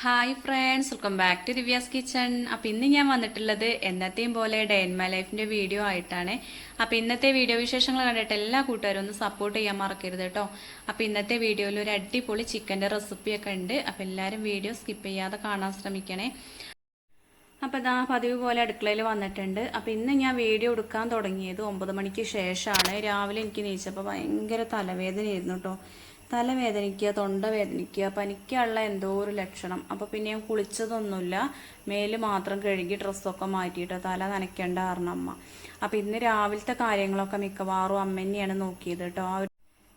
Hi friends welcome back to Divya's kitchen അപ്പോൾ ഇന്ന് ഞാൻ വന്നിട്ടുള്ളത് എന്നത്തെയും പോലെ ഡേ ഇൻ മൈ ലൈഫിന്റെ വീഡിയോ ആയിട്ടാണ്. അപ്പോൾ ഇന്നത്തെ വീഡിയോ വിശേഷങ്ങൾ കണ്ടിട്ട് എല്ലാ കൂട്ടുകാരും ഒന്ന് സപ്പോർട്ട് ചെയ്യാൻ മറക്കരുത് കേട്ടോ അപ്പോൾ ഇന്നത്തെ വീഡിയോയിൽ ഒരു അടിപൊളി ചിക്കന്റെ റെസിപ്പിയൊക്കെ ഉണ്ട്. അപ്പോൾ എല്ലാവരും വീഡിയോ സ്കിപ്പ് ചെയ്യാതെ കാണാൻ ശ്രമിക്കണേ. അപ്പോൾ ഇതാ പതിവ് പോലെ അടുക്കളയിൽ വന്നിട്ടുണ്ട്. അപ്പോൾ ഇന്ന് ഞാൻ വീഡിയോ എടുക്കാൻ തുടങ്ങിയത് ഒമ്പത് മണിക്ക് ശേഷമാണ്. രാവിലെ എനിക്ക് നീച്ചപ്പോൾ ഭയങ്കര തലവേദനയായിരുന്നു കേട്ടോ തലവേദനിക്കുക തൊണ്ട പനിക്കാനുള്ള എന്തോ ഒരു ലക്ഷണം. അപ്പോൾ പിന്നെ ഞാൻ കുളിച്ചതൊന്നുമില്ല. മേൽ മാത്രം കഴുകി ഡ്രസ്സൊക്കെ മാറ്റിയിട്ട് തല നനയ്ക്കേണ്ട കാരണം അമ്മ. അപ്പോൾ ഇന്ന് രാവിലത്തെ കാര്യങ്ങളൊക്കെ മിക്കവാറും അമ്മ തന്നെയാണ് നോക്കിയത് കേട്ടോ. ആ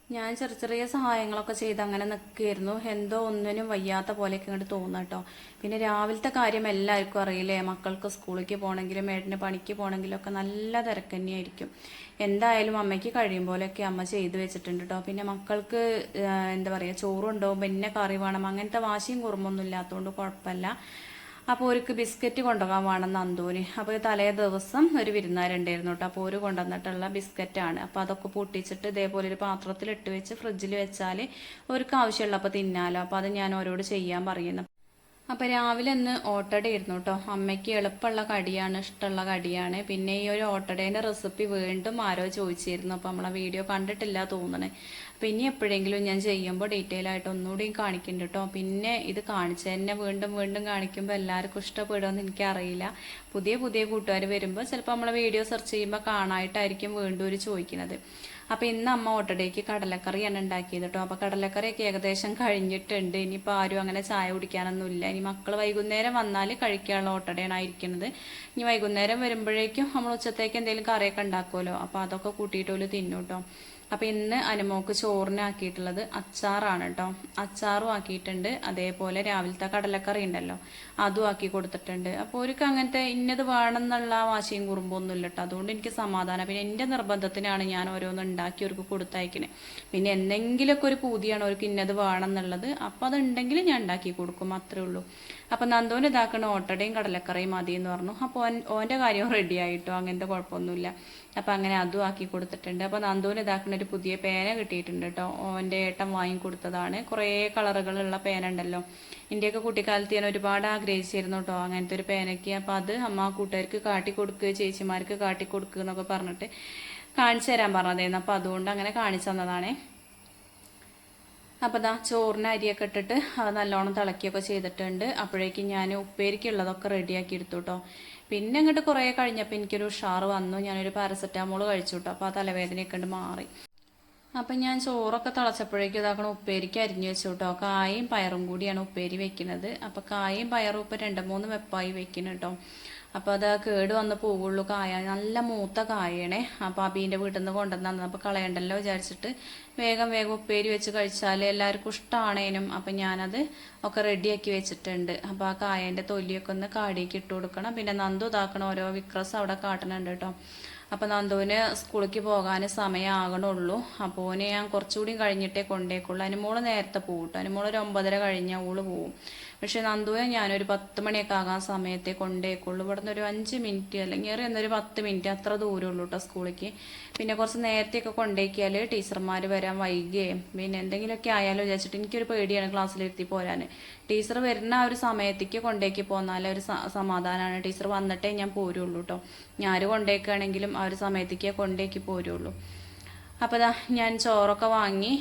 ഞാൻ ചെറിയ ചെറിയ സഹായങ്ങളൊക്കെ ചെയ്ത് അങ്ങനെ നിൽക്കുകയായിരുന്നു. എന്തോ ഒന്നിനും വയ്യാത്ത പോലെയൊക്കെ ഇങ്ങോട്ട് തോന്നുക കേട്ടോ. പിന്നെ രാവിലത്തെ കാര്യം എല്ലാവർക്കും അറിയില്ലേ? മക്കൾക്ക് സ്കൂളിലേക്ക് പോകണമെങ്കിലും മേടിന് പണിക്ക് പോകണമെങ്കിലും ഒക്കെ നല്ല തിരക്ക് തന്നെയായിരിക്കും. എന്തായാലും അമ്മയ്ക്ക് കഴിയും പോലെയൊക്കെ അമ്മ ചെയ്തു വെച്ചിട്ടുണ്ട് കേട്ടോ പിന്നെ മക്കൾക്ക് എന്താ പറയുക ചോറുണ്ടോ പിന്നെ കറി വേണം അങ്ങനത്തെ വാശിയും കുറുമ്പൊന്നും ഇല്ലാത്തതുകൊണ്ട് കുഴപ്പമില്ല. അപ്പോൾ ഒരുക്ക് ബിസ്ക്കറ്റ് കൊണ്ടുപോകാൻ വേണം നന്ദൂന്. അപ്പോൾ തലേ ദിവസം ഒരു വിരുന്നാരുണ്ടായിരുന്നു കേട്ടോ അപ്പോൾ ഒരു കൊണ്ടുവന്നിട്ടുള്ള ബിസ്ക്കറ്റാണ്. അപ്പോൾ അതൊക്കെ പൊട്ടിച്ചിട്ട് ഇതേപോലെ ഒരു പാത്രത്തിൽ ഇട്ട് വെച്ച് ഫ്രിഡ്ജിൽ വെച്ചാൽ ഒരുക്ക് ആവശ്യമുള്ളപ്പോൾ തിന്നാലോ. അപ്പോൾ അത് ഞാൻ ഓരോട് ചെയ്യാൻ പറയുന്നു. അപ്പോൾ രാവിലെ ഒന്ന് ഓട്ടട ഇരുന്നു കേട്ടോ അമ്മയ്ക്ക് എളുപ്പമുള്ള കടിയാണ് ഇഷ്ടമുള്ള കടിയാണ്. പിന്നെ ഈ ഒരു ഓട്ടടേന്റെ റെസിപ്പി വീണ്ടും ആരോ ചോദിച്ചിരുന്നു. അപ്പോൾ നമ്മളെ വീഡിയോ കണ്ടിട്ടില്ല തോന്നണേ. അപ്പോൾ ഇനി എപ്പോഴെങ്കിലും ഞാൻ ചെയ്യുമ്പോൾ ഡീറ്റെയിൽ ആയിട്ട് ഒന്നുകൂടി കാണിക്കുന്നുണ്ട് കേട്ടോ പിന്നെ ഇത് കാണിച്ച് തന്നെ വീണ്ടും വീണ്ടും കാണിക്കുമ്പോൾ എല്ലാവർക്കും ഇഷ്ടപ്പെടുമെന്ന് എനിക്കറിയില്ല. പുതിയ പുതിയ കൂട്ടുകാർ വരുമ്പോൾ ചിലപ്പോൾ നമ്മളെ വീഡിയോ സെർച്ച് ചെയ്യുമ്പോൾ കാണായിട്ടായിരിക്കും വീണ്ടും ഒരു ചോദിക്കുന്നത് അപ്പോൾ ഇന്ന് അമ്മ ഓട്ടടേക്ക് കടലക്കറിയാണ് ഉണ്ടാക്കിയത് കേട്ടോ അപ്പോൾ കടലക്കറിയൊക്കെ ഏകദേശം കഴിഞ്ഞിട്ടുണ്ട്. ഇനിയിപ്പോൾ ആരും അങ്ങനെ ചായ കുടിക്കാനൊന്നുമില്ല. ഇനി മക്കൾ വൈകുന്നേരം വന്നാൽ കഴിക്കാനുള്ള ഓട്ടടയാണ് ആയിരിക്കുന്നത്. ഇനി വൈകുന്നേരം വരുമ്പോഴേക്കും നമ്മൾ ഉച്ചത്തേക്ക് എന്തെങ്കിലും കറിയൊക്കെ ഉണ്ടാക്കുമല്ലോ. അപ്പോൾ അതൊക്കെ കൂട്ടിയിട്ടോൽ തിന്നൂട്ടോ തിന്നു കേട്ടോ അപ്പോൾ ഇന്ന് അനുമോക്ക് ചോറിനാക്കിയിട്ടുള്ളത് അച്ചാറാണ് കേട്ടോ അച്ചാറും ആക്കിയിട്ടുണ്ട്. അതേപോലെ രാവിലത്തെ കടലക്കറി ഉണ്ടല്ലോ. അതും ആക്കി കൊടുത്തിട്ടുണ്ട്. അപ്പോൾ ഒരുക്ക് അങ്ങനത്തെ ഇന്നത് വേണം എന്നുള്ള വാശിയും കുറുമ്പൊന്നും ഇല്ല കേട്ടോ അതുകൊണ്ട് എനിക്ക് സമാധാനം. പിന്നെ എന്റെ നിർബന്ധത്തിനാണ് ഞാൻ ഓരോന്ന് ഉണ്ടാക്കി അവർക്ക് കൊടുത്തയക്കണേ. പിന്നെ എന്തെങ്കിലുമൊക്കെ ഒരു പൂതിയാണ് അവർക്ക് ഇന്നത് വേണം എന്നുള്ളത് അപ്പോൾ അതുണ്ടെങ്കിൽ ഞാൻ ഉണ്ടാക്കി കൊടുക്കും. അത്രേ ഉള്ളൂ. അപ്പോൾ നന്ദോന് ഇതാക്കണ ഓട്ടടയും കടലക്കറിയും മതി എന്ന് പറഞ്ഞു. അപ്പോൾ ഓൻ ഓന്റെ കാര്യം റെഡി ആയിട്ടോ അങ്ങനത്തെ കുഴപ്പമൊന്നുമില്ല. അപ്പോൾ അങ്ങനെ അതും ആക്കി കൊടുത്തിട്ടുണ്ട്. അപ്പോൾ നന്ദുവിന് ഇതാക്കുന്ന ഒരു പുതിയ പേന കിട്ടിയിട്ടുണ്ട് കേട്ടോ. ഓന്റെ ഏട്ടൻ വാങ്ങി കൊടുത്തതാണ് കുറേ കളറുകളുള്ള പേന ഉണ്ടല്ലോ. എന്റെയൊക്കെ കുട്ടിക്കാലത്ത് ഞാൻ ഒരുപാട് ആഗ്രഹിച്ചിരുന്നു കേട്ടോ അങ്ങനത്തെ ഒരു പേനയ്ക്ക്. അപ്പോൾ അത് അമ്മ കൂട്ടുകാർക്ക് കാട്ടി കൊടുക്കുക ചേച്ചിമാർക്ക് കാട്ടി കൊടുക്കുക എന്നൊക്കെ പറഞ്ഞിട്ട് കാണിച്ചു തരാൻ പറഞ്ഞതായിരുന്നു. അപ്പോൾ അതുകൊണ്ട് അങ്ങനെ കാണിച്ചു തന്നതാണേ. അപ്പോൾ ദാ ചോറിന് അരിയൊക്കെ ഇട്ടിട്ട് അത് നല്ലോണം തിളക്കിയൊക്കെ ചെയ്തിട്ടുണ്ട്. അപ്പോഴേക്കും ഞാൻ ഉപ്പേരിക്കുള്ളതൊക്കെ റെഡിയാക്കി എടുത്തു കേട്ടോ പിന്നെ അങ്ങോട്ട് കുറേ കഴിഞ്ഞപ്പോൾ എനിക്കൊരു ഉഷാർ വന്നു. ഞാനൊരു പാരസെറ്റാമോൾ കഴിച്ചു കേട്ടോ അപ്പോൾ ആ തലവേദനയൊക്കെ ഉണ്ട് മാറി. അപ്പം ഞാൻ ചോറൊക്കെ തിളച്ചപ്പോഴേക്കും ഇതാക്കണം ഉപ്പേരിക്ക് അരിഞ്ഞു വെച്ചു കേട്ടോ കായും പയറും കൂടിയാണ് ഉപ്പേരി വെക്കുന്നത്. അപ്പോൾ കായും പയറും ഇപ്പം രണ്ട് മൂന്ന് വെപ്പായി വെക്കണം കേട്ടോ അപ്പോൾ അത് കേട് വന്ന് പോവുള്ളൂ കായ. നല്ല മൂത്ത കായണേ. അപ്പോൾ അബീന്റെ വീട്ടിൽ നിന്ന് കൊണ്ടുവന്നു അപ്പോൾ കളയണ്ടല്ലോ വിചാരിച്ചിട്ട് വേഗം വേഗം ഉപ്പേരി വെച്ച് കഴിച്ചാൽ എല്ലാവർക്കും ഇഷ്ടമാണേനും അപ്പം ഞാനത് ഒക്കെ റെഡിയാക്കി വെച്ചിട്ടുണ്ട്. അപ്പോൾ ആ കായന്റെ തൊലിയൊക്കെ ഒന്ന് കാടിയൊക്കെ ഇട്ട് കൊടുക്കണം. പിന്നെ നന്ദു ഇതാക്കണം ഓരോ വിക്രസ് അവിടെ കാട്ടണുണ്ട് കേട്ടോ. അപ്പോൾ നന്ദുവിന് സ്കൂളിലേക്ക് പോകാൻ സമയമാകണുള്ളൂ അപ്പോൾ ഓനെ ഞാൻ കുറച്ചുകൂടി കഴിഞ്ഞിട്ടേ കൊണ്ടേക്കുള്ളൂ. അനുമോൾ നേരത്തെ പോകും കേട്ടോ. അനുമോൾ ഒരു ഒമ്പതര കഴിഞ്ഞാൽ ഓൾ പോവും. പക്ഷെ നന്ദുവിനെ ഞാനൊരു പത്ത് മണിയൊക്കെ ആകാൻ സമയത്തെ കൊണ്ടേക്കുള്ളൂ. ഇവിടെ നിന്ന് ഒരു അഞ്ച് മിനിറ്റ് അല്ലെങ്കിൽ ഏറെ എന്നൊരു പത്ത് മിനിറ്റ് അത്ര ദൂരമുള്ളൂ കേട്ടോ സ്കൂളിലേക്ക് പിന്നെ കുറച്ച് നേരത്തെയൊക്കെ കൊണ്ടേക്കിയാൽ ടീച്ചർമാർ വരാൻ വൈകുകയും പിന്നെ എന്തെങ്കിലുമൊക്കെ ആയാലോ വിചാരിച്ചിട്ട് എനിക്കൊരു പേടിയാണ് ക്ലാസ്സിലെത്തി പോരാൻ ടീച്ചർ വരുന്ന ആ ഒരു സമയത്തേക്ക് കൊണ്ടേക്ക് പോന്നാൽ ഒരു സമാധാനമാണ് ടീച്ചർ വന്നിട്ടേ ഞാൻ പോരുള്ളൂ കേട്ടോ ഞാൻ കൊണ്ടേക്കുകയാണെങ്കിലും ആ ഒരു സമയത്തേക്ക് കൊണ്ടേക്ക് പോരുള്ളൂ. അപ്പോൾ ഇതാ ഞാൻ ചോറൊക്കെ വാങ്ങി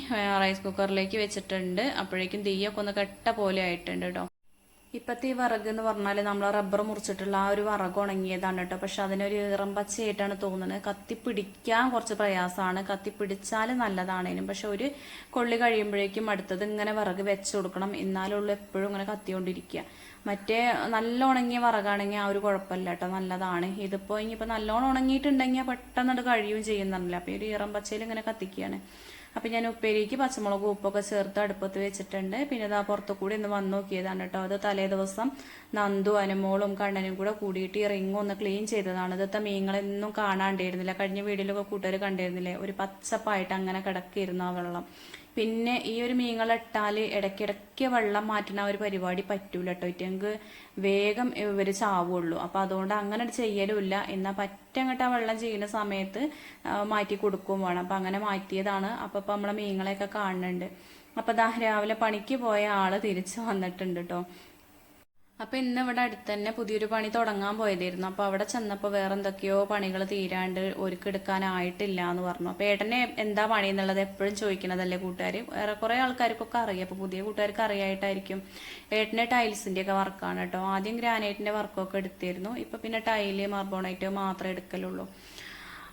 റൈസ് കുക്കറിലേക്ക് വെച്ചിട്ടുണ്ട്. അപ്പോഴേക്കും തീയൊക്കെ ഒന്ന് കെട്ട പോലെ ആയിട്ടുണ്ട് കേട്ടോ ഇപ്പോഴത്തെ ഈ വിറക് എന്ന് പറഞ്ഞാൽ നമ്മൾ റബ്ബർ മുറിച്ചിട്ടുള്ള ആ ഒരു വിറക് ഉണങ്ങിയതാണ് കേട്ടോ പക്ഷെ അതിനൊരു ഈറം പച്ചയായിട്ടാണ് തോന്നുന്നത്. കത്തി പിടിക്കാൻ കുറച്ച് പ്രയാസമാണ് കത്തി പിടിച്ചാൽ നല്ലതാണേനും. പക്ഷെ ഒരു കൊള്ളി കഴിയുമ്പോഴേക്കും അടുത്തത് ഇങ്ങനെ വിറക് വെച്ച് കൊടുക്കണം. എന്നാലുള്ള എപ്പോഴും ഇങ്ങനെ കത്തിക്കൊണ്ടിരിക്കുക മറ്റേ നല്ല ഉണങ്ങിയ വിറകാണെങ്കിൽ ആ ഒരു കുഴപ്പമില്ല കേട്ടോ നല്ലതാണ്. ഇതിപ്പോൾ ഇനിയിപ്പോൾ നല്ലോണം ഉണങ്ങിയിട്ടുണ്ടെങ്കിൽ പെട്ടെന്ന് അത് കഴിയുകയും ചെയ്യുന്നുണ്ടല്ലോ. അപ്പോൾ ഈ ഒരു ഈറം പച്ചയിൽ ഇങ്ങനെ കത്തിക്കുകയാണ് അപ്പം ഞാൻ ഉപ്പേരിക്ക് പച്ചമുളകും ഉപ്പൊക്കെ ചേർത്ത് അടുപ്പത്ത് വെച്ചിട്ടുണ്ട്. പിന്നെ ഇതാ പുറത്തു കൂടി ഒന്ന് വന്നു നോക്കിയതാണ് കേട്ടോ. അത് തലേ ദിവസം നന്ദു അനുമോളും കണ്ണനും കൂടെ കൂടിയിട്ട് ഈ ഒന്ന് ക്ലീൻ ചെയ്തതാണ്. ഇതത്തെ മീനുകളൊന്നും കാണാണ്ടിരുന്നില്ല. കഴിഞ്ഞ വീഡിയോയിലൊക്കെ കൂട്ടുകാർ കണ്ടിരുന്നില്ലേ? ഒരു പച്ചപ്പായിട്ട് അങ്ങനെ കിടക്കിയിരുന്നു ആ വെള്ളം. പിന്നെ ഈ ഒരു മീനുകളിട്ടാൽ ഇടയ്ക്കിടയ്ക്ക് വെള്ളം മാറ്റുന്ന ഒരു പരിപാടി പറ്റൂല കേട്ടോ ഇറ്റങ്ങൾക്ക് വേഗം ഇവർ ചാവുള്ളൂ. അപ്പം അതുകൊണ്ട് അങ്ങനെ ചെയ്യലുമില്ല എന്നാൽ പറ്റങ്ങട്ട് ആ വെള്ളം ചെയ്യുന്ന സമയത്ത് മാറ്റി കൊടുക്കുകയും വേണം. അപ്പം അങ്ങനെ മാറ്റിയതാണ്. അപ്പം ഇപ്പം നമ്മളെ മീങ്ങളെയൊക്കെ കാണുന്നുണ്ട് അപ്പം ദാ രാവിലെ പണിക്ക് പോയ ആൾ തിരിച്ചു വന്നിട്ടുണ്ട് കേട്ടോ അപ്പൊ ഇന്ന് ഇവിടെ അടുത്ത് തന്നെ പുതിയൊരു പണി തുടങ്ങാൻ പോയതായിരുന്നു. അപ്പൊ അവിടെ ചെന്നപ്പോ വേറെ എന്തൊക്കെയോ പണികൾ തീരാണ്ട് ഒരുക്കെടുക്കാനായിട്ടില്ല എന്ന് പറഞ്ഞു. അപ്പൊ ഏട്ടനെ എന്താ പണി എന്നുള്ളത് എപ്പോഴും ചോദിക്കണതല്ലേ കൂട്ടുകാർ വേറെ കുറെ ആൾക്കാർക്കൊക്കെ അറിയാം. അപ്പൊ പുതിയ കൂട്ടുകാർക്ക് അറിയായിട്ടായിരിക്കും ഏട്ടനെ ടൈൽസിന്റെ ഒക്കെ വർക്കാണ് കേട്ടോ. ആദ്യം ഗ്രാനൈറ്റിന്റെ വർക്കൊക്കെ എടുത്തിരുന്നു. ഇപ്പൊ പിന്നെ ടൈൽ മാർബോണൈറ്റ് മാത്രമേ എടുക്കലുള്ളൂ.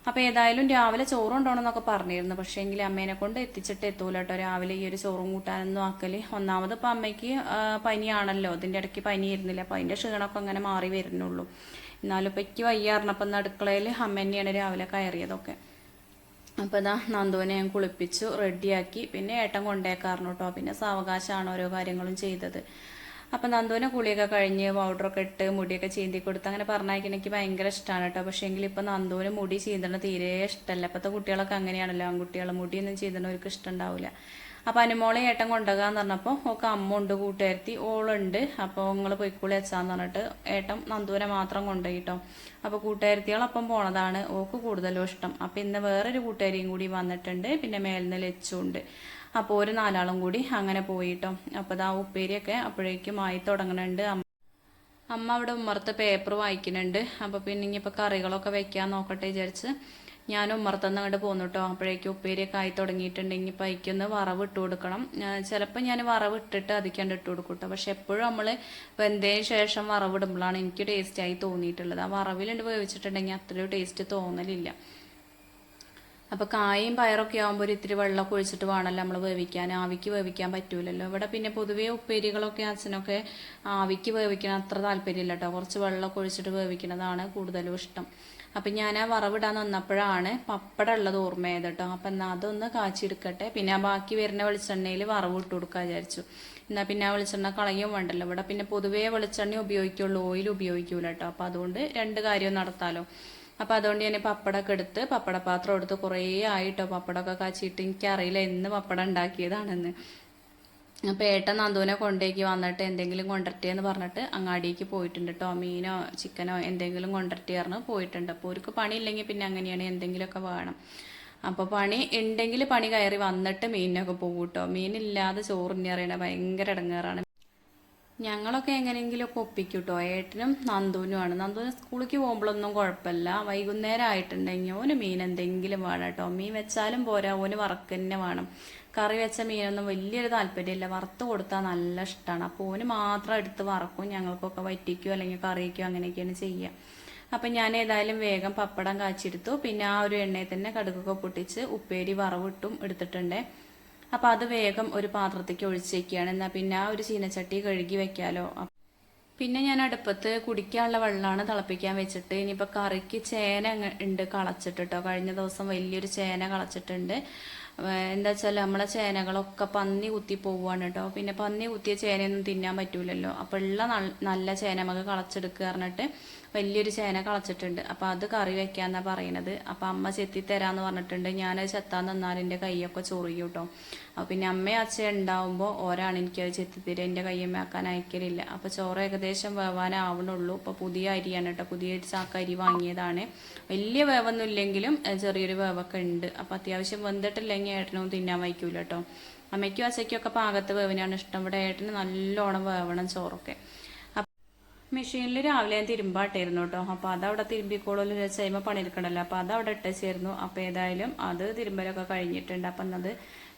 അപ്പൊ ഏതായാലും രാവിലെ ചോറ് കൊണ്ടോണമെന്നൊക്കെ പറഞ്ഞിരുന്നു. പക്ഷേ എങ്കിൽ അമ്മേനെ കൊണ്ട് എത്തിച്ചിട്ട് എത്തൂല കേട്ടോ രാവിലെ ഈ ഒരു ചോറും കൂട്ടാനൊന്നും ആക്കൽ. ഒന്നാമത് ഇപ്പൊ അമ്മയ്ക്ക് പനിയാണല്ലോ. അതിന്റെ ഇടയ്ക്ക് പനി ഇരുന്നില്ല അപ്പൊ അതിന്റെ ക്ഷീണമൊക്കെ അങ്ങനെ മാറി വരുന്നുള്ളൂ. എന്നാലും ഇപ്പൊ എനിക്ക് വയ്യാറിനപ്പം അടുക്കളയിൽ അമ്മ തന്നെയാണ് രാവിലെ കയറിയതൊക്കെ. അപ്പോൾ ഇതാ നന്ദുവിനെ ഞാൻ കുളിപ്പിച്ചു റെഡിയാക്കി പിന്നെ ഏട്ടൻ കൊണ്ടേക്കാറുണ്ട് കേട്ടോ പിന്നെ സാവകാശമാണ് ഓരോ കാര്യങ്ങളും ചെയ്തത്. അപ്പം നന്ദുവിനെ കുളിയൊക്കെ കഴിഞ്ഞ് പൗഡറൊക്കെ ഇട്ട് മുടിയൊക്കെ ചീന്തി കൊടുത്ത് അങ്ങനെ പറഞ്ഞയക്കാൻ എനിക്ക് ഭയങ്കര ഇഷ്ടമാണ് കേട്ടോ. പക്ഷേ എങ്കിൽ ഇപ്പം നന്ദുവിന് മുടി ചീന്തണ തീരെ ഇഷ്ടമല്ല ഇപ്പോഴത്തെ കുട്ടികളൊക്കെ അങ്ങനെയാണല്ലോ. ആൺകുട്ടികൾ മുടിയൊന്നും ചീന്തണവർക്ക് ഇഷ്ടമുണ്ടാവില്ല അപ്പം അനുമോളെ ഏട്ടൻ കൊണ്ടുപോകാന്ന് പറഞ്ഞപ്പോൾ ഒക്കെ അമ്മ ഉണ്ട് കൂട്ടുകാരത്തി ഓളുണ്ട്. അപ്പോൾ നിങ്ങൾ പൊയ്ക്കൂളി വെച്ചാന്ന് പറഞ്ഞിട്ട് ഏട്ടൻ നന്ദൂരെ മാത്രം കൊണ്ടുപോയിട്ടോ അപ്പോൾ കൂട്ടുകാരത്തികളൊപ്പം പോണതാണ് ഓക്ക് കൂടുതലും ഇഷ്ടം. അപ്പം ഇന്ന് വേറൊരു കൂട്ടുകാരിയും കൂടി വന്നിട്ടുണ്ട്. പിന്നെ മേലിന്ന് ലച്ചുണ്ട് അപ്പോൾ ഒരു നാലാളും കൂടി അങ്ങനെ പോയിട്ടോ. അപ്പോൾ ഇതാ ഉപ്പേരിയൊക്കെ അപ്പോഴേക്കും ആയി തുടങ്ങുന്നുണ്ട് അമ്മ അവിടെ ഉമ്മറത്ത് പേപ്പർ വായിക്കുന്നുണ്ട്. അപ്പോൾ പിന്നെ ഇനിയിപ്പോൾ കറികളൊക്കെ വെക്കാൻ നോക്കട്ടെ വിചാരിച്ച് ഞാൻ ഉമ്മറത്തുനിന്ന് അങ്ങോട്ട് പോന്നു കേട്ടോ അപ്പോഴേക്കും ഉപ്പേരിയൊക്കെ ആയി തുടങ്ങിയിട്ടുണ്ടെങ്കിൽ ഇപ്പം അയക്കൊന്ന് വറവ് ഇട്ട് കൊടുക്കണം. ചിലപ്പോൾ ഞാൻ വറവ് ഇട്ടിട്ട് അതിക്കാണ്ട് ഇട്ട് കൊടുക്കും കേട്ടോ പക്ഷെ എപ്പോഴും നമ്മൾ വെന്തതിന് ശേഷം വറവ് ഇടുമ്പോഴാണ് എനിക്ക് ടേസ്റ്റ് ആയി തോന്നിയിട്ടുള്ളത്. ആ വറവിലുണ്ട് വേവിച്ചിട്ടുണ്ടെങ്കിൽ അത്രയും ടേസ്റ്റ് തോന്നലില്ല. അപ്പൊ കായും പയറൊക്കെ ആകുമ്പോൾ ഒരു ഇത്തിരി വെള്ളമൊക്കെ ഒഴിച്ചിട്ട് വേണമല്ലോ നമ്മൾ വേവിക്കാൻ. ആവിക്ക് വേവിക്കാൻ പറ്റൂലല്ലോ. ഇവിടെ പിന്നെ പൊതുവേ ഉപ്പേരികളൊക്കെ അച്ഛനൊക്കെ ആവിക്ക് വേവിക്കണം അത്ര താല്പര്യമില്ല കേട്ടോ. കുറച്ച് വെള്ളമൊക്കെ ഒഴിച്ചിട്ട് വേവിക്കുന്നതാണ് കൂടുതലും ഇഷ്ടം. അപ്പം ഞാൻ ആ വറവിടാൻ വന്നപ്പോഴാണ് പപ്പടം ഉള്ളത് ഓർമ്മയായത് കേട്ടോ. അപ്പം എന്നാൽ അതൊന്ന് കാച്ചിയെടുക്കട്ടെ. പിന്നെ ആ ബാക്കി വരുന്ന വെളിച്ചെണ്ണയിൽ വറവ് ഇട്ട് കൊടുക്കാൻ വിചാരിച്ചു. എന്നാൽ പിന്നെ ആ വെളിച്ചെണ്ണ കളയും വേണ്ടല്ലോ. ഇവിടെ പിന്നെ പൊതുവേ വെളിച്ചെണ്ണ ഉപയോഗിക്കുള്ളൂ ഓയിൽ ഉപയോഗിക്കൂല കേട്ടോ. അപ്പം അതുകൊണ്ട് രണ്ട് കാര്യം നടത്താലോ. അപ്പം അതുകൊണ്ട് ഞാൻ പപ്പടമൊക്കെ എടുത്ത് പപ്പടപാത്രം എടുത്ത് കുറേ ആയിട്ടോ പപ്പടമൊക്കെ കാച്ചിട്ട് എനിക്കറിയില്ല എന്ന് പപ്പടം ഉണ്ടാക്കിയതാണെന്ന്. അപ്പം ഏട്ടൻ നന്ദുവിനെ കൊണ്ടേക്ക് വന്നിട്ട് എന്തെങ്കിലും കൊണ്ടരട്ടെ എന്ന് പറഞ്ഞിട്ട് അങ്ങാടിക്ക് പോയിട്ടുണ്ട് കേട്ടോ മീനോ ചിക്കനോ എന്തെങ്കിലും കൊണ്ടരട്ടെ പറഞ്ഞ് പോയിട്ടുണ്ട്. അപ്പോൾ അവർക്ക് പണിയില്ലെങ്കിൽ പിന്നെ അങ്ങനെയാണ് എന്തെങ്കിലുമൊക്കെ വേണം. അപ്പോൾ പണി ഉണ്ടെങ്കിൽ പണി കയറി വന്നിട്ട് മീനിനൊക്കെ പോകും കേട്ടോ മീനില്ലാതെ ചോറിന് അറിയണ ഭയങ്കര ഇടങ്ങേറാണ്. ഞങ്ങളൊക്കെ എങ്ങനെയെങ്കിലുമൊക്കെ ഒപ്പിക്കും കേട്ടോ ഏട്ടനും നന്ദുവിനുമാണ് നന്ദുവിന് സ്കൂളിലേക്ക് പോകുമ്പോഴൊന്നും കുഴപ്പമില്ല. വൈകുന്നേരം ആയിട്ടുണ്ടെങ്കിൽ ഓന് മീൻ എന്തെങ്കിലും വേണം കേട്ടോ. മീൻ വെച്ചാലും പോരാ. ഓന് വറക്ക് തന്നെ വേണം. കറി വെച്ച മീനൊന്നും വലിയൊരു താല്പര്യമില്ല. വറുത്ത് കൊടുത്താൽ നല്ല ഇഷ്ടമാണ്. അപ്പോൾ ഓന് മാത്രം എടുത്ത് വറക്കും. ഞങ്ങൾക്കൊക്കെ വറ്റിക്കോ അല്ലെങ്കിൽ കറിയിക്കോ അങ്ങനെയൊക്കെയാണ് ചെയ്യുക. അപ്പം ഞാൻ ഏതായാലും വേഗം പപ്പടം കാച്ചെടുത്തു പിന്നെ ആ ഒരു എണ്ണയിൽ തന്നെ കടുകൊക്കെ പൊട്ടിച്ച് ഉപ്പേരി വറവിട്ടും എടുത്തിട്ടുണ്ട്. അപ്പം അത് വേഗം ഒരു പാത്രത്തേക്ക് ഒഴിച്ചേക്കുകയാണ് എന്നാൽ പിന്നെ ആ ഒരു ചീനച്ചട്ടി കഴുകി വെക്കാലോ. പിന്നെ ഞാൻ അടുപ്പത്ത് കുടിക്കാനുള്ള വെള്ളമാണ് തിളപ്പിക്കാൻ വെച്ചിട്ട്. ഇനിയിപ്പോൾ കറിക്ക് ചേന ഉണ്ട് കളച്ചിട്ട് കഴിഞ്ഞ ദിവസം വലിയൊരു ചേന കളച്ചിട്ടുണ്ട്. എന്താ വെച്ചാൽ നമ്മളെ ചേനകളൊക്കെ പന്നി കുത്തി പോവുകയാണ് കേട്ടോ പിന്നെ പന്നി കുത്തിയ ചേനയൊന്നും തിന്നാൻ പറ്റൂലല്ലോ. അപ്പോൾ ഉള്ള നല്ല ചേന നമുക്ക് കളച്ചെടുക്കുക പറഞ്ഞിട്ട് വലിയൊരു ചേന കളച്ചിട്ടുണ്ട്. അപ്പോൾ അത് കറി വെക്കാന്നാ പറയണത്. അപ്പോൾ അമ്മ ചെത്തി തരാന്ന് പറഞ്ഞിട്ടുണ്ട്. ഞാനത് ചെത്താൻ തന്നാൽ എന്റെ കൈയൊക്കെ ചൊറിയും കേട്ടോ അപ്പോൾ പിന്നെ അമ്മയും അച്ഛൻ ഉണ്ടാവുമ്പോൾ ഓരാണ് എനിക്കത് ചെത്തിത്തരും എന്റെ കയ്യമ്മ ആക്കാൻ അയക്കലില്ല. അപ്പോൾ ചോറ് ഏകദേശം വേവാനാവണുള്ളൂ. ഇപ്പോൾ പുതിയ അരിയാണ് കേട്ടോ പുതിയ ചാക്ക അരി വാങ്ങിയതാണ്. വലിയ വേവൊന്നും ഇല്ലെങ്കിലും ചെറിയൊരു വേവൊക്കെ ഉണ്ട്. അപ്പോൾ അത്യാവശ്യം വെന്തിട്ടില്ലെങ്കിൽ ഏട്ടനൊന്നും തിന്നാൻ വയ്ക്കൂല കേട്ടോ അമ്മയ്ക്കും അച്ഛയ്ക്കൊക്കെ പാകത്ത് വേവിനാണ് ഇഷ്ടം. ഇവിടെ ഏട്ടന് നല്ലോണം വേവണം ചോറൊക്കെ. മെഷീനിൽ രാവിലെ ഞാൻ തിരുമ്പാട്ടായിരുന്നു കേട്ടോ അപ്പോൾ അതവിടെ തിരുമ്പിക്കോളൂല്ലോ ചെയ്യുമ്പോൾ പണിയെടുക്കണമല്ലോ അപ്പോൾ അതവിടെ ഇട്ടേച്ചായിരുന്നു അപ്പോൾ ഏതായാലും അത് തിരുമ്പലൊക്കെ കഴിഞ്ഞിട്ടുണ്ട്. അപ്പം അത്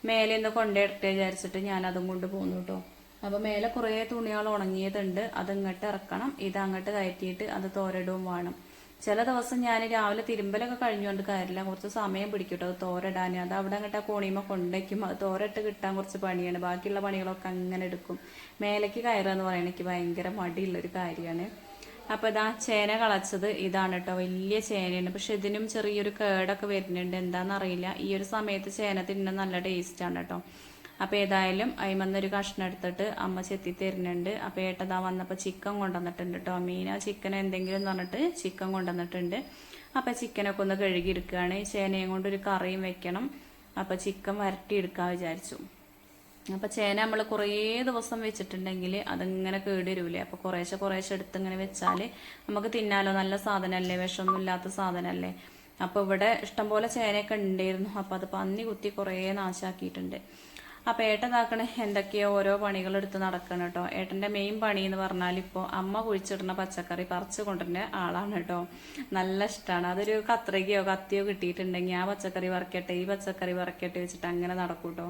മേലെ ഒന്ന് കൊണ്ടിടട്ടെ വിചാരിച്ചിട്ട് ഞാൻ അതും കൊണ്ട് പോന്നു കേട്ടോ അപ്പോൾ മേലെ കുറേ തുണികൾ ഉണങ്ങിയതുണ്ട്. അത് ഇങ്ങോട്ട് ഇറക്കണം. ഇത് അങ്ങോട്ട് കയറ്റിയിട്ട് അത് തോരടും വേണം. ചില ദിവസം ഞാൻ രാവിലെ തിരുമ്പലൊക്കെ കഴിഞ്ഞുകൊണ്ട് കാര്യമില്ല. കുറച്ച് സമയം പിടിക്കും അത് തോരയിടാൻ അത് അവിടെ അങ്ങോട്ട് ആ കോണിയുമ്പോൾ കൊണ്ടേക്കും. അത് തോരട്ട് കിട്ടാൻ കുറച്ച് പണിയാണ്. ബാക്കിയുള്ള പണികളൊക്കെ അങ്ങനെ എടുക്കും. മേലേക്ക് കയറുക എന്ന് പറയുന്നത് എനിക്ക് ഭയങ്കര മടിയുള്ളൊരു കാര്യമാണ്. അപ്പോൾ ഇതാ ചേന കളച്ചത് ഇതാണ് കേട്ടോ. വലിയ ചേനയാണ്. പക്ഷെ ഇതിനും ചെറിയൊരു കേടൊക്കെ വരുന്നുണ്ട്. എന്താണെന്നറിയില്ല. ഈ ഒരു സമയത്ത് ചേന തിന്നാൻ നല്ല ടേസ്റ്റാണ് കേട്ടോ. അപ്പോൾ ഏതായാലും അതിമന്നൊരു കഷ്ണം എടുത്തിട്ട് അമ്മ ചെത്തി തരുന്നുണ്ട്. അപ്പോൾ ഏട്ടതാ വന്നപ്പോൾ ചിക്കൻ കൊണ്ടുവന്നിട്ടുണ്ട് കേട്ടോ മീന ചിക്കൻ എന്തെങ്കിലും പറഞ്ഞിട്ട് ചിക്കൻ കൊണ്ടുവന്നിട്ടുണ്ട്. അപ്പോൾ ചിക്കനൊക്കെ ഒന്ന് കഴുകിയെടുക്കുകയാണ്. ചേനയും കൊണ്ട് ഒരു കറിയും വെക്കണം. അപ്പോൾ ചിക്കൻ വരട്ടി എടുക്കാൻ വിചാരിച്ചു. അപ്പം ചേന നമ്മൾ കുറേ ദിവസം വെച്ചിട്ടുണ്ടെങ്കിൽ അതിങ്ങനെ കേടുവരൂലേ. അപ്പം കുറേശ്ശെ കുറേശ്ശെ എടുത്ത് ഇങ്ങനെ വെച്ചാൽ നമുക്ക് തിന്നാലോ? നല്ല സാധനമല്ലേ വിഷമൊന്നും ഇല്ലാത്ത സാധനമല്ലേ അപ്പോൾ ഇവിടെ ഇഷ്ടംപോലെ ചേനയൊക്കെ ഉണ്ടായിരുന്നു. അപ്പം അത് പന്നി കുത്തി കുറേ നാശാക്കിയിട്ടുണ്ട്. അപ്പോൾ ഏട്ടനാക്കണ എന്തൊക്കെയോ ഓരോ പണികൾ എടുത്ത് നടക്കണം കേട്ടോ. ഏട്ടന്റെ മെയിൻ പണി എന്ന് പറഞ്ഞാൽ ഇപ്പോ അമ്മ കുഴിച്ചിടുന്ന പച്ചക്കറി പറിച്ചു കൊണ്ടുവരുന്ന ആളാണ് കേട്ടോ. നല്ല ഇഷ്ടമാണ് അതൊരു കത്രികയോ കത്തിയോ കിട്ടിയിട്ടുണ്ടെങ്കിൽ ആ പച്ചക്കറി വറക്കട്ടെ ഈ പച്ചക്കറി വറക്കട്ടെ വെച്ചിട്ട് അങ്ങനെ നടക്കും കേട്ടോ.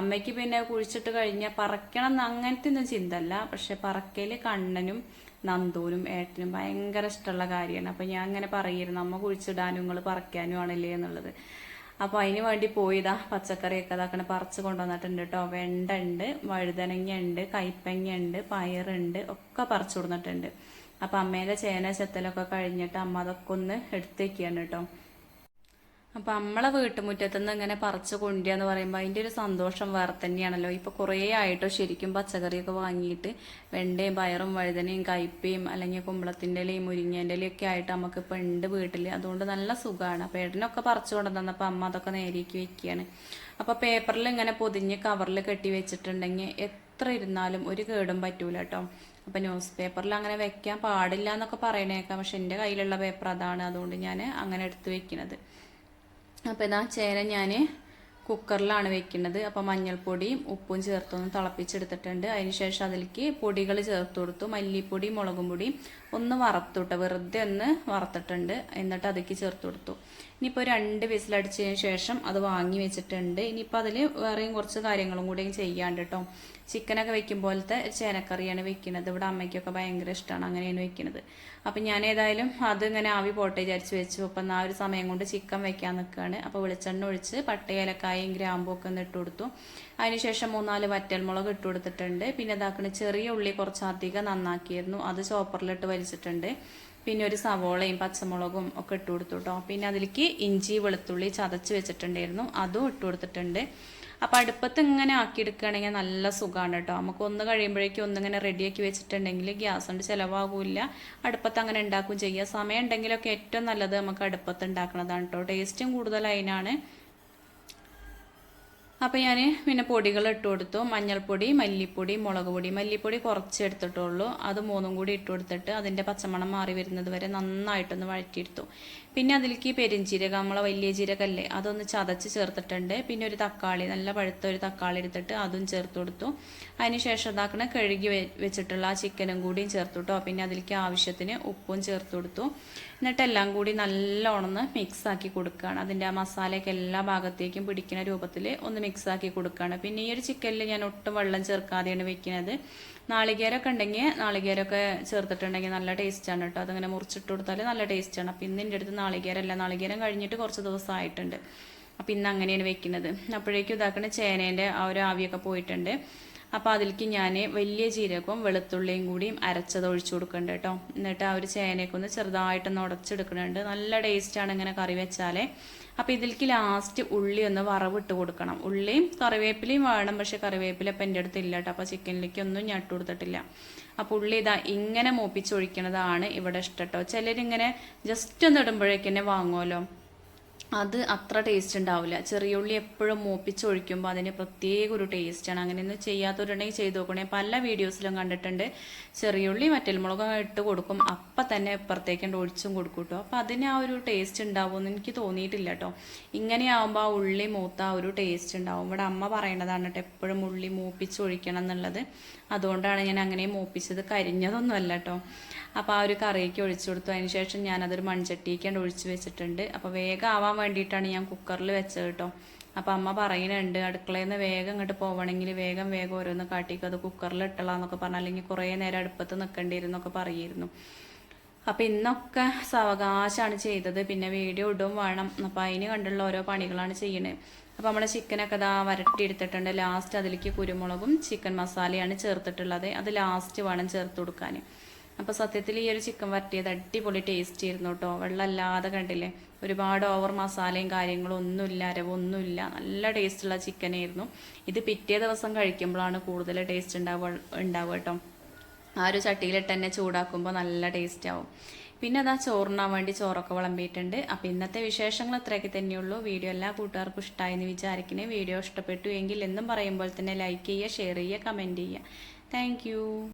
അമ്മയ്ക്ക് പിന്നെ കുഴിച്ചിട്ട് കഴിഞ്ഞാൽ പറക്കണം എന്ന് അങ്ങനത്തെ ഒന്നും ചിന്തല്ല പക്ഷെ പറക്കൽ കണ്ണനും നന്ദൂനും ഏട്ടനും ഭയങ്കര ഇഷ്ടമുള്ള കാര്യമാണ്. അപ്പം ഞാൻ അങ്ങനെ പറയുന്നു അമ്മ കുഴിച്ചിടാനും നിങ്ങൾ പറിക്കാനും ആണല്ലേ എന്നുള്ളത്. അപ്പോൾ അതിന് വേണ്ടി പോയിതാ പച്ചക്കറിയൊക്കെ അതാക്കണ പറിച്ച് കൊണ്ടുവന്നിട്ടുണ്ട് കേട്ടോ വെണ്ട ഉണ്ട് വഴുതനങ്ങ ഉണ്ട് കൈപ്പങ്ങ ഉണ്ട് പയറുണ്ട് ഒക്കെ പറിച്ചു കൊടുത്തിട്ടുണ്ട്. അപ്പം അമ്മേന്റെ ചേന ചെത്തലൊക്കെ കഴിഞ്ഞിട്ട് അമ്മ അതൊക്കെ ഒന്ന് എടുത്തേക്കാണ് കേട്ടോ അപ്പൊ നമ്മളെ വീട്ടുമുറ്റത്ത് നിന്ന് ഇങ്ങനെ പറിച്ചു കൊണ്ടുവന്ന് പറയുമ്പോൾ അതിന്റെ ഒരു സന്തോഷം വേറെ തന്നെയാണല്ലോ. ഇപ്പൊ കുറേ ആയിട്ടോ ശരിക്കും പച്ചക്കറിയൊക്കെ വാങ്ങിയിട്ട് വെണ്ടയും പയറും വഴുതനയും കയ്പയും അല്ലെങ്കിൽ കുമ്പളത്തിന്റെ ഇലയും മുരിങ്ങേന്റെ ഇലയും ഒക്കെ ആയിട്ട് നമുക്ക് ഇപ്പൊ ഉണ്ട് വീട്ടിൽ അതുകൊണ്ട് നല്ല സുഖമാണ് അപ്പൊ ഏട്ടനൊക്കെ പറിച്ചു കൊണ്ടുവന്നപ്പോൾ അമ്മ അതൊക്കെ നേരേക്ക് വെക്കുകയാണ് അപ്പൊ പേപ്പറിൽ ഇങ്ങനെ പൊതിഞ്ഞ് കവറിൽ കെട്ടി വെച്ചിട്ടുണ്ടെങ്കിൽ എത്ര ഇരുന്നാലും ഒരു കേടും പറ്റൂല കേട്ടോ അപ്പൊ ന്യൂസ് പേപ്പറിൽ അങ്ങനെ വെക്കാൻ പാടില്ല എന്നൊക്കെ പറയണേക്കാം. പക്ഷെ എന്റെ കയ്യിലുള്ള പേപ്പർ അതാണ്. അതുകൊണ്ട് ഞാൻ അങ്ങനെ എടുത്ത് വെക്കുന്നത് അപ്പോൾ ഇതാ ചേര ഞാൻ കുക്കറിലാണ് വെക്കുന്നത്. അപ്പോൾ മഞ്ഞൾപ്പൊടിയും ഉപ്പും ചേർത്തൊന്ന് തിളപ്പിച്ചെടുത്തിട്ടുണ്ട്. അതിനുശേഷം അതിലേക്ക് പൊടികൾ ചേർത്ത് കൊടുത്തു. മല്ലിപ്പൊടി മുളകും പൊടി ഒന്ന് വറുത്തുട്ടോ വെറുതെ ഒന്ന് വറുത്തിട്ടുണ്ട്. എന്നിട്ട് അതിലേക്ക് ചേർത്ത് കൊടുത്തു. ഇനിയിപ്പോൾ രണ്ട് വിസിലടിച്ചതിന് ശേഷം അത് വാങ്ങി വെച്ചിട്ടുണ്ട്. ഇനിയിപ്പോൾ അതിൽ വേറെയും കുറച്ച് കാര്യങ്ങളും കൂടെയും ചെയ്യാണ്ട് കേട്ടോ. ചിക്കനൊക്കെ വെക്കും പോലത്തെ ചേനക്കറിയാണ് വെക്കുന്നത്. ഇവിടെ അമ്മയ്ക്കൊക്കെ ഭയങ്കര ഇഷ്ടമാണ് അങ്ങനെയാണ് വെക്കുന്നത്. അപ്പം ഞാൻ ഏതായാലും അത് ഇങ്ങനെ ആവി പോട്ടേ വിചാരിച്ച് വെച്ചു. അപ്പം ആ ഒരു സമയം കൊണ്ട് ചിക്കൻ വെക്കാൻ നിൽക്കുകയാണ് അപ്പോൾ വെളിച്ചെണ്ണ ഒഴിച്ച് പട്ട ഏലക്കായും ഗ്രാമ്പും ഒക്കെ ഒന്ന് ഇട്ട് കൊടുത്തു. അതിനുശേഷം മൂന്നാൽ വറ്റൽമുളക് ഇട്ട് കൊടുത്തിട്ടുണ്ട്. പിന്നെ ഇതാക്കണ ചെറിയ ഉള്ളി കുറച്ച് അധികം നന്നാക്കിയിരുന്നു. അത് ചോപ്പറിലിട്ട് വലിച്ചിട്ടുണ്ട്. പിന്നെ ഒരു സവോളയും പച്ചമുളകും ഒക്കെ ഇട്ട് കൊടുത്തു കേട്ടോ പിന്നെ അതിലേക്ക് ഇഞ്ചി വെളുത്തുള്ളി ചതച്ച് വെച്ചിട്ടുണ്ടായിരുന്നു. അതും ഇട്ട് കൊടുത്തിട്ടുണ്ട്. അപ്പോൾ അടുപ്പത്ത് ഇങ്ങനെ ആക്കിയെടുക്കുകയാണെങ്കിൽ നല്ല സുഖമാണ് കേട്ടോ നമുക്ക് ഒന്ന് കഴിയുമ്പോഴേക്കും ഒന്നിങ്ങനെ റെഡിയാക്കി വെച്ചിട്ടുണ്ടെങ്കിൽ ഗ്യാസ് കൊണ്ട് ചിലവാകില്ല. അടുപ്പത്ത് അങ്ങനെ ഉണ്ടാക്കുകയും ചെയ്യുക സമയം ഉണ്ടെങ്കിലൊക്കെ ഏറ്റവും നല്ലത് നമുക്ക് അടുപ്പത്ത് ഉണ്ടാക്കുന്നതാണ് കേട്ടോ ടേസ്റ്റും കൂടുതൽ അപ്പോൾ ഞാൻ പിന്നെ പൊടികൾ ഇട്ട് കൊടുത്തു. മഞ്ഞൾപ്പൊടി മല്ലിപ്പൊടി മുളക് പൊടി മല്ലിപ്പൊടി കുറച്ച് എടുത്തിട്ടുള്ളൂ. അത് മൂന്നും കൂടി ഇട്ട് കൊടുത്തിട്ട് അതിന്റെ പച്ചമണം മാറി വരുന്നത് വരെ നന്നായിട്ടൊന്ന് വഴറ്റിയെടുത്തു. പിന്നെ അതിലേക്ക് പെരിഞ്ചീരകം നമ്മളെ വലിയ ജീരകല്ലേ അതൊന്ന് ചതച്ച് ചേർത്തിട്ടുണ്ട്. പിന്നെ ഒരു തക്കാളി നല്ല പഴുത്ത ഒരു തക്കാളി എടുത്തിട്ട് അതും ചേർത്ത് കൊടുത്തു. അതിനുശേഷം ഇതാക്കണ കഴുകി വെച്ചിട്ടുള്ള ആ ചിക്കനും കൂടിയും ചേർത്ത് പിന്നെ അതിലേക്ക് ആവശ്യത്തിന് ഉപ്പും ചേർത്ത് കൊടുത്തു. എന്നിട്ട് എല്ലാം കൂടി നല്ലോണം മിക്സ് ആക്കി കൊടുക്കുകയാണ് അതിന്റെ ആ മസാലയൊക്കെ എല്ലാ ഭാഗത്തേക്കും പിടിക്കുന്ന രൂപത്തിൽ ഒന്ന് മിക്സ് ആക്കി കൊടുക്കുകയാണ് പിന്നെ ഈ ഒരു ചിക്കനിൽ ഞാൻ ഒട്ടും വെള്ളം ചേർക്കാതെയാണ് വെക്കുന്നത് നാളികേരമൊക്കെ ഉണ്ടെങ്കിൽ നാളികേരമൊക്കെ ചേർത്തിട്ടുണ്ടെങ്കിൽ നല്ല ടേസ്റ്റാണ് കേട്ടോ. അതങ്ങനെ മുറിച്ചിട്ട് കൊടുത്താൽ നല്ല ടേസ്റ്റാണ് അപ്പം ഇന്ന് എന്റെ അടുത്ത് നാളികേരമല്ല നാളികേരം കഴിഞ്ഞിട്ട് കുറച്ച് ദിവസമായിട്ടുണ്ട്. അപ്പം ഇന്ന് അങ്ങനെയാണ് വെക്കുന്നത്. അപ്പോഴേക്കും ഇതാക്കണ ചേനേന്റെ ആ ഒരു ആവിയൊക്കെ പോയിട്ടുണ്ട്. അപ്പോൾ അതിലേക്ക് ഞാൻ വലിയ ജീരകവും വെളുത്തുള്ളിയും കൂടിയും അരച്ചത് ഒഴിച്ചു കൊടുക്കുന്നുണ്ട് കേട്ടോ. എന്നിട്ട് ആ ഒരു ചേനയൊക്കെ ഒന്ന് ചെറുതായിട്ടൊന്ന് ഉടച്ചെടുക്കുന്നുണ്ട് നല്ല ടേസ്റ്റാണ് ഇങ്ങനെ കറി വെച്ചാലേ. അപ്പോൾ ഇതിലേക്ക് ലാസ്റ്റ് ഉള്ളി ഒന്ന് വറവിട്ട് കൊടുക്കണം. ഉള്ളിയും കറിവേപ്പിലയും വേണം പക്ഷേ കറിവേപ്പില ഇപ്പം എന്റെ അടുത്ത് ഇല്ല കേട്ടോ. അപ്പോൾ ചിക്കനിലേക്ക് ഒന്നും ഞാൻ ഇട്ട് കൊടുത്തിട്ടില്ല. അപ്പോൾ ഉള്ളി ഇതാ ഇങ്ങനെ മൂപ്പിച്ചൊഴിക്കണതാണ് ഇവിടെ ഇഷ്ടം കേട്ടോ. ചിലരിങ്ങനെ ജസ്റ്റ് ഒന്ന് ഇടുമ്പോഴേക്കന്നെ വാങ്ങുമല്ലോ അത് അത്ര ടേസ്റ്റ് ഉണ്ടാവില്ല ചെറിയ ഉള്ളി എപ്പോഴും മൂപ്പിച്ചൊഴിക്കുമ്പോൾ അതിന് പ്രത്യേക ഒരു ടേസ്റ്റാണ് അങ്ങനെയൊന്നും ചെയ്യാത്തവരുണ്ടെങ്കിൽ ചെയ്ത് നോക്കണേ. പല വീഡിയോസിലും കണ്ടിട്ടുണ്ട്. ചെറിയ ഉള്ളി മറ്റൽമുളക് ഇട്ട് കൊടുക്കും. അപ്പം തന്നെ ഇപ്പുറത്തേക്ക് ഒഴിച്ചും കൊടുക്കും കേട്ടോ അപ്പം അതിന് ആ ഒരു ടേസ്റ്റ് ഉണ്ടാവുമെന്ന് എനിക്ക് തോന്നിയിട്ടില്ല കേട്ടോ ഇങ്ങനെയാവുമ്പോൾ ആ ഉള്ളി മൂത്ത ആ ഒരു ടേസ്റ്റ് ഉണ്ടാവും ഇവിടെ അമ്മ പറയേണ്ടതാണ് കേട്ടോ എപ്പോഴും ഉള്ളി മൂപ്പിച്ചൊഴിക്കണം എന്നുള്ളത്. അതുകൊണ്ടാണ് ഞാൻ അങ്ങനെ മൂപ്പിച്ചത്. കരിഞ്ഞതൊന്നുമല്ല കേട്ടോ അപ്പോൾ ആ ഒരു കറിയൊക്കെ ഒഴിച്ചു കൊടുത്തു. അതിന് ശേഷം ഞാനതൊരു മൺചട്ടിയൊക്കെ ഒഴിച്ച് വെച്ചിട്ടുണ്ട്. അപ്പോൾ വേഗം ആവാൻ വേണ്ടിയിട്ടാണ് ഞാൻ കുക്കറിൽ വെച്ചത് കേട്ടോ. അപ്പോൾ അമ്മ പറയുന്നുണ്ട് അടുക്കളയിൽ നിന്ന് വേഗം ഇങ്ങോട്ട് പോവണമെങ്കിൽ വേഗം വേഗം ഓരോന്ന് കാട്ടിക്കും. അത് കുക്കറിൽ ഇട്ടലാന്നൊക്കെ പറഞ്ഞു അല്ലെങ്കിൽ കുറേ നേരം അടുപ്പത്ത് നിൽക്കേണ്ടിയിരുന്നൊക്കെ പറയായിരുന്നു അപ്പോൾ ഇന്നൊക്കെ സാവകാശമാണ് ചെയ്തത്. പിന്നെ വീഡിയോ ഇടും വേണം. അപ്പോൾ അതിന് കണ്ടുള്ള ഓരോ പണികളാണ് ചെയ്യണത് അപ്പോൾ നമ്മുടെ ചിക്കനൊക്കെ ഇതാ വരട്ടിയെടുത്തിട്ടുണ്ട്. ലാസ്റ്റ് അതിലേക്ക് കുരുമുളകും ചിക്കൻ മസാലയാണ് ചേർത്തിട്ടുള്ളത്. അത് ലാസ്റ്റ് വേണം ചേർത്ത് കൊടുക്കാൻ. അപ്പോൾ സത്യത്തിൽ ഈ ഒരു ചിക്കൻ വരട്ടിയത് അടിപൊളി ടേസ്റ്റ് ആയിരുന്നു കേട്ടോ വെള്ളമല്ലാതെ കണ്ടില്ലേ? ഒരുപാട് ഓവർ മസാലയും കാര്യങ്ങളും ഒന്നുമില്ല അരവൊന്നുമില്ല നല്ല ടേസ്റ്റുള്ള ചിക്കനായിരുന്നു ഇത് പിറ്റേ ദിവസം കഴിക്കുമ്പോഴാണ് കൂടുതൽ ടേസ്റ്റ് ഉണ്ടാവുക ഉണ്ടാവുക കേട്ടോ ആ ഒരു ചട്ടിയിലിട്ട് തന്നെ ചൂടാക്കുമ്പോൾ നല്ല ടേസ്റ്റ് ആവും. പിന്നെ അതാ ചോറിനാൻ വേണ്ടി ചോറൊക്കെ വിളമ്പിയിട്ടുണ്ട്. അപ്പോൾ ഇന്നത്തെ വിശേഷങ്ങൾ ഇത്രയൊക്കെ തന്നെയുള്ളൂ. വീഡിയോ എല്ലാ കൂട്ടുകാർക്കും ഇഷ്ടമായി എന്ന് വിചാരിക്കുന്നത് വീഡിയോ ഇഷ്ടപ്പെട്ടു എങ്കിൽ എന്നും പറയുമ്പോൾ തന്നെ ലൈക്ക് ചെയ്യുക ഷെയർ ചെയ്യുക കമന്റ് ചെയ്യുക. താങ്ക്